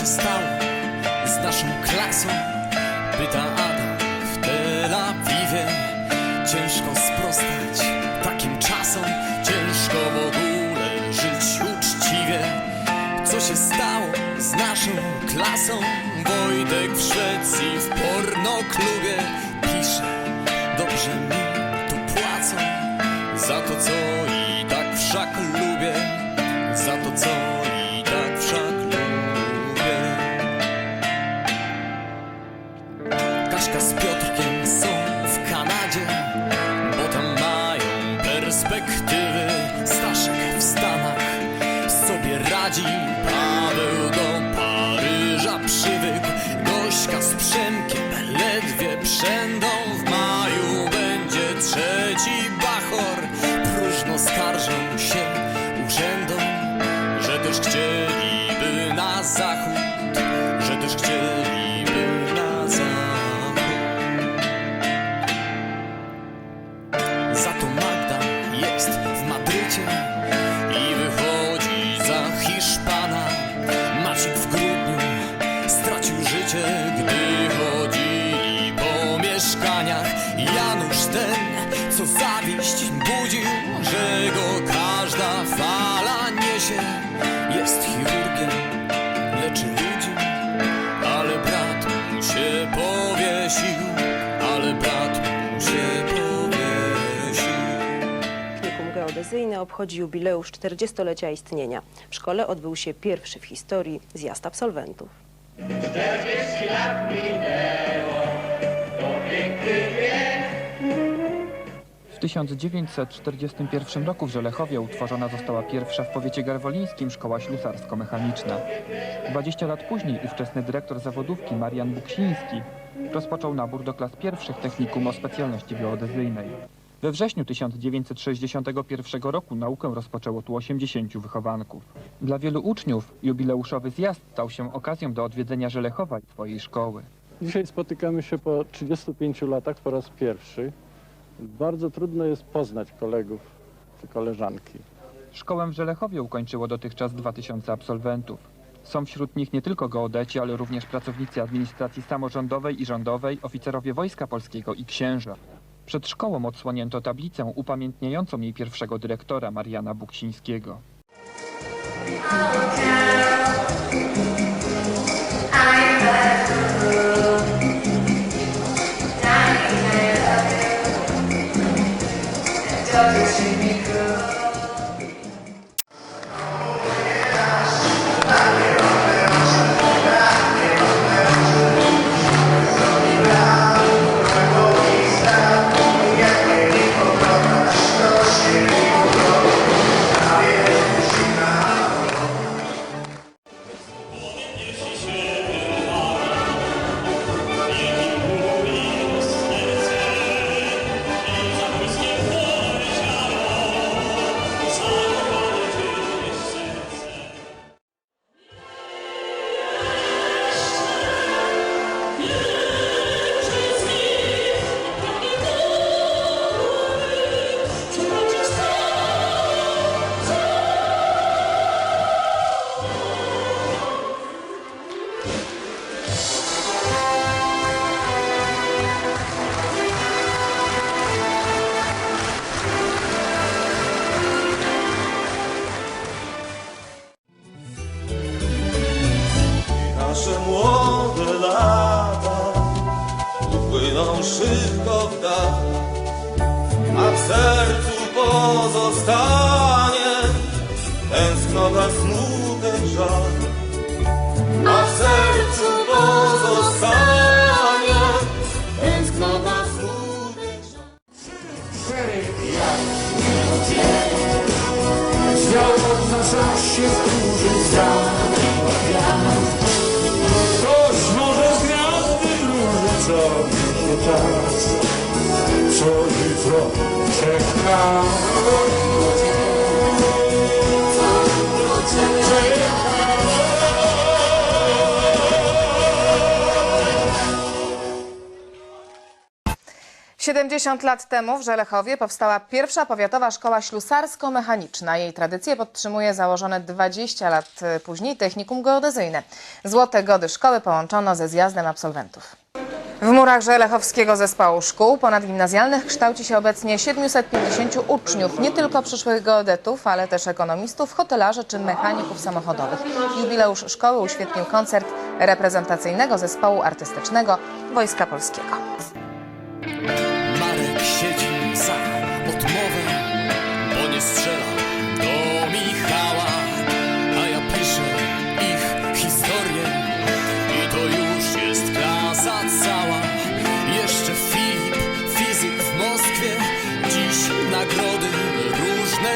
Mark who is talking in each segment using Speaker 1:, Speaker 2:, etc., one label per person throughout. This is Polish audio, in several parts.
Speaker 1: się stało z naszą klasą? Pyta Adam w Tel Awiwie. Ciężko sprostać takim czasom, ciężko w ogóle żyć uczciwie. Co się stało z naszą klasą? Wojtek w Szwecji w pornoklubie pisze, dobrze mi Kaśka z Piotrkiem są w Kanadzie, bo tam mają perspektywy. Staszek w Stanach sobie radzi, Paweł do Paryża przywykł. Gośka z Przemkiem ledwie przędą, w maju będzie trzeci ten, co zawiść budził, że go każda fala niesie. Jest chirurgiem, leczy ludzi, ale brat mu się powiesił, ale brat mu się powiesił.
Speaker 2: Technikum Geodezyjne obchodzi jubileusz 40-lecia istnienia. W szkole odbył się pierwszy w historii zjazd absolwentów.
Speaker 3: W 1941 roku w Żelechowie utworzona została pierwsza w powiecie garwolińskim szkoła ślusarsko-mechaniczna. 20 lat później ówczesny dyrektor zawodówki Marian Buksiński rozpoczął nabór do klas pierwszych technikum o specjalności geodezyjnej. We wrześniu 1961 roku naukę rozpoczęło tu 80 wychowanków. Dla wielu uczniów jubileuszowy zjazd stał się okazją do odwiedzenia Żelechowa i swojej szkoły.
Speaker 4: Dzisiaj spotykamy się po 35 latach po raz pierwszy. Bardzo trudno jest poznać kolegów czy koleżanki.
Speaker 3: Szkołę w Żelechowie ukończyło dotychczas 2000 absolwentów. Są wśród nich nie tylko geodeci, ale również pracownicy administracji samorządowej i rządowej, oficerowie Wojska Polskiego i księża. Przed szkołą odsłonięto tablicę upamiętniającą jej pierwszego dyrektora, Mariana Buksińskiego.
Speaker 5: Upłyną szybko w dal, a w sercu pozostanie tęsknota, smutek, żal. A w sercu pozostanie tęsknota, smutek, żal.
Speaker 6: Ktoś może gwiazdy róży mnie czas, co jutro czeka.
Speaker 7: Siedemdziesiąt lat temu w Żelechowie powstała pierwsza powiatowa szkoła ślusarsko-mechaniczna. Jej tradycję podtrzymuje założone 20 lat później technikum geodezyjne. Złote gody szkoły połączono ze zjazdem absolwentów. W murach Żelechowskiego Zespołu Szkół Ponadgimnazjalnych kształci się obecnie 750 uczniów, nie tylko przyszłych geodetów, ale też ekonomistów, hotelarzy czy mechaników samochodowych. Jubileusz szkoły uświetnił koncert reprezentacyjnego zespołu artystycznego Wojska Polskiego.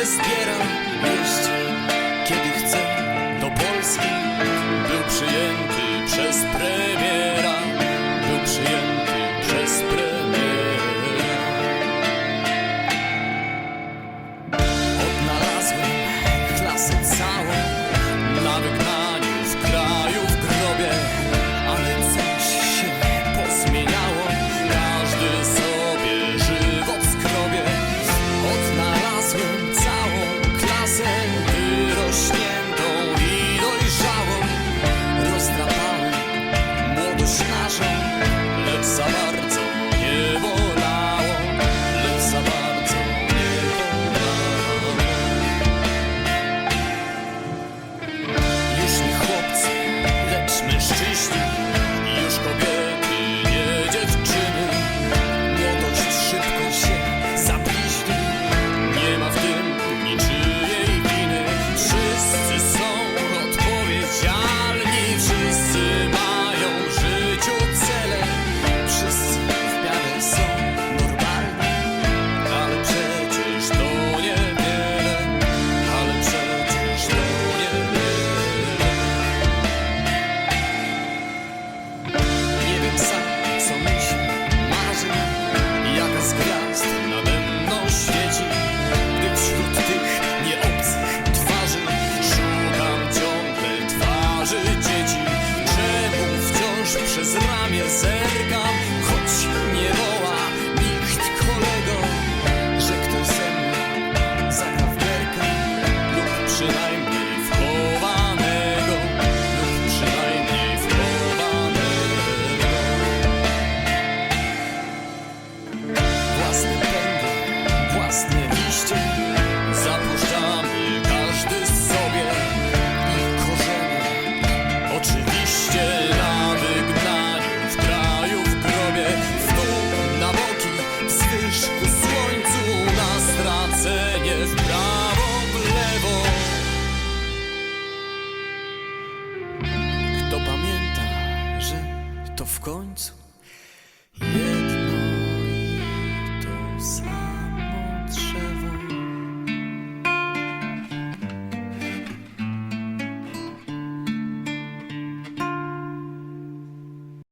Speaker 1: Let's get them. me acerca. to w końcu.